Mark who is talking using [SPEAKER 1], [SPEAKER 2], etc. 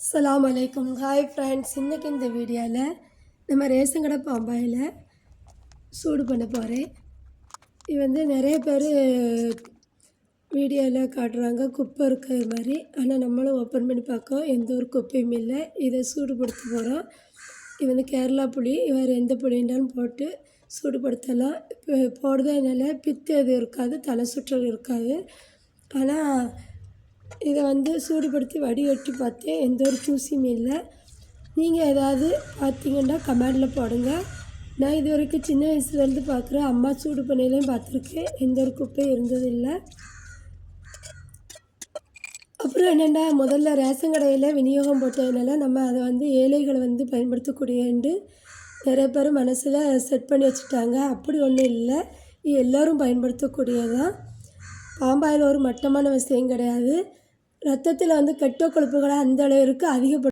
[SPEAKER 1] அஸ்ஸலாமு அலைக்கும் hi friends இன்றைக்கி இந்த வீடியோவில் நம்ம ரேஷன் கடை பாம்பாயில் சூடு பண்ண போகிறேன் இது வந்து நிறைய பேர் வீடியோவில் காட்டுறாங்க. குப்பை இருக்கிற மாதிரி. ஆனால் நம்மளும் ஓப்பன் பண்ணி பார்க்கோம் எந்த ஒரு குப்பையும் இல்லை. இதை சூடுபடுத்த போகிறோம் இது வந்து கேரளா புளி. வேறு எந்த புளினாலும் போட்டு சூடுபடுத்தலாம். இப்போ போடுறதுனால பித்து அது இருக்காது. தலை சுற்றல் இருக்காது. ஆனால் இதை வந்து சூடுபடுத்தி வடிகட்டி பார்த்தேன். எந்த ஒரு தூசியுமே இல்லை. நீங்கள் ஏதாவது பார்த்தீங்கன்னா கமெண்டில் போடுங்க. நான் இது வரைக்கும் சின்ன வயசுலேருந்து பார்க்குறேன் அம்மா சூடு பண்ணையிலையும் பார்த்துருக்கேன். எந்த ஒரு குப்பையும் இருந்ததில்லை. அப்புறம் என்னென்னா முதல்ல ரேஷன் கடையில் விநியோகம் போட்டதுனால நம்ம அதை வந்து ஏழைகளை வந்து பயன்படுத்தக்கூடியன்று நிறைய பேர் மனசில் செட் பண்ணி வச்சுட்டாங்க. அப்படி ஒன்றும் இல்லை. எல்லோரும் பயன்படுத்தக்கூடியதான் பாம்பாயில் ஒரு மட்டமான விஷயம் கிடையாது. ரத்தத்தில் வந்து கெட்ட கொழுப்புகளை அந்த அளவிற்கு அதிகப்படுத்த